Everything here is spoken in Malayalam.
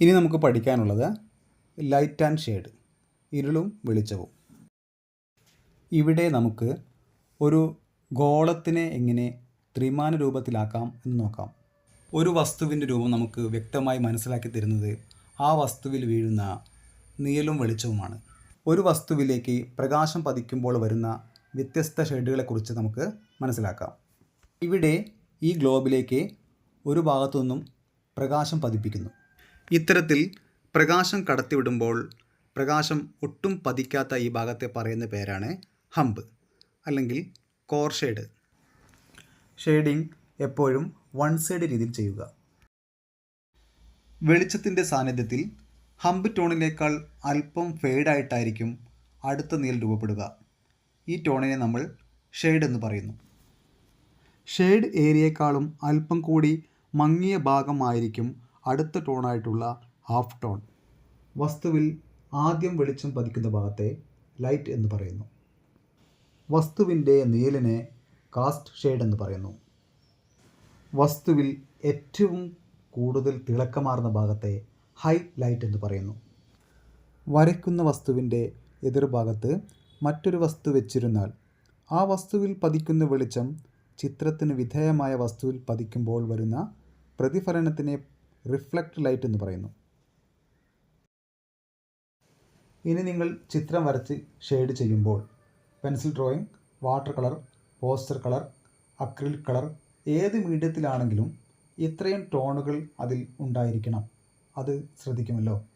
ഇനി നമുക്ക് പഠിക്കാനുള്ളത് ലൈറ്റ് ആൻഡ് ഷെയ്ഡ് ഇരുളും വെളിച്ചവും. ഇവിടെ നമുക്ക് ഒരു ഗോളത്തിനെ എങ്ങനെ ത്രിമാന രൂപത്തിലാക്കാം എന്ന് നോക്കാം. ഒരു വസ്തുവിന്റെ രൂപം നമുക്ക് വ്യക്തമായി മനസ്സിലാക്കി തരുന്നത് ആ വസ്തുവിൽ വീഴുന്ന നീലും വെളിച്ചവുമാണ്. ഒരു വസ്തുവിലേക്ക് പ്രകാശം പതിക്കുമ്പോൾ വരുന്ന വ്യത്യസ്ത ഷെയ്ഡുകളെക്കുറിച്ച് നമുക്ക് മനസ്സിലാക്കാം. ഇവിടെ ഈ ഗ്ലോബിലേക്ക് ഒരു ഭാഗത്തു നിന്നും പ്രകാശം പതിപ്പിക്കുന്നു. ഇത്തരത്തിൽ പ്രകാശം കടത്തിവിടുമ്പോൾ പ്രകാശം ഒട്ടും പതിക്കാത്ത ഈ ഭാഗത്തെ പറയുന്ന പേരാണ് ഹമ്പ് അല്ലെങ്കിൽ കോർ ഷെയ്ഡ് ഷെയ്ഡിംഗ് എപ്പോഴും വൺ സൈഡ് രീതിയിൽ ചെയ്യുക. വെളിച്ചത്തിന്റെ സാന്നിധ്യത്തിൽ ഹമ്പ് ടോണിനേക്കാൾ അല്പം ഫെയ്ഡായിട്ടായിരിക്കും അടുത്ത നീൽ രൂപപ്പെടുക. ഈ ടോണിനെ നമ്മൾ ഷെയ്ഡ് എന്ന് പറയുന്നു. ഷെയ്ഡ് ഏരിയയേക്കാളും അല്പം കൂടി മങ്ങിയ ഭാഗമായിരിക്കും അടുത്ത ടോണായിട്ടുള്ള ഹാഫ് ടോൺ. വസ്തുവിൽ ആദ്യം വെളിച്ചം പതിക്കുന്ന ഭാഗത്തെ ലൈറ്റ് എന്ന് പറയുന്നു. വസ്തുവിന്റെ നീലിനെ കാസ്റ്റ് ഷെയ്ഡ് എന്ന് പറയുന്നു. വസ്തുവിൽ ഏറ്റവും കൂടുതൽ തിളക്കമാർന്ന ഭാഗത്തെ ഹൈ ലൈറ്റ് എന്ന് പറയുന്നു. വരയ്ക്കുന്ന വസ്തുവിന്റെ എതിർഭാഗത്ത് മറ്റൊരു വസ്തു വെച്ചിരുന്നാൽ ആ വസ്തുവിൽ പതിക്കുന്ന വെളിച്ചം ചിത്രത്തിന് വിധേയമായ വസ്തുവിൽ പതിക്കുമ്പോൾ വരുന്ന പ്രതിഫലനത്തിനെ റിഫ്ലക്റ്റ് ലൈറ്റ് എന്ന് പറയുന്നു. ഇനി നിങ്ങൾ ചിത്രം വരച്ച് ഷെയ്ഡ് ചെയ്യുമ്പോൾ pencil drawing water colour poster colour acrylic colour ഏത് മീഡിയത്തിലാണെങ്കിലും ഇത്രയും ടോണുകൾ അതിൽ ഉണ്ടായിരിക്കണം. അത് ശ്രദ്ധിക്കുമല്ലോ.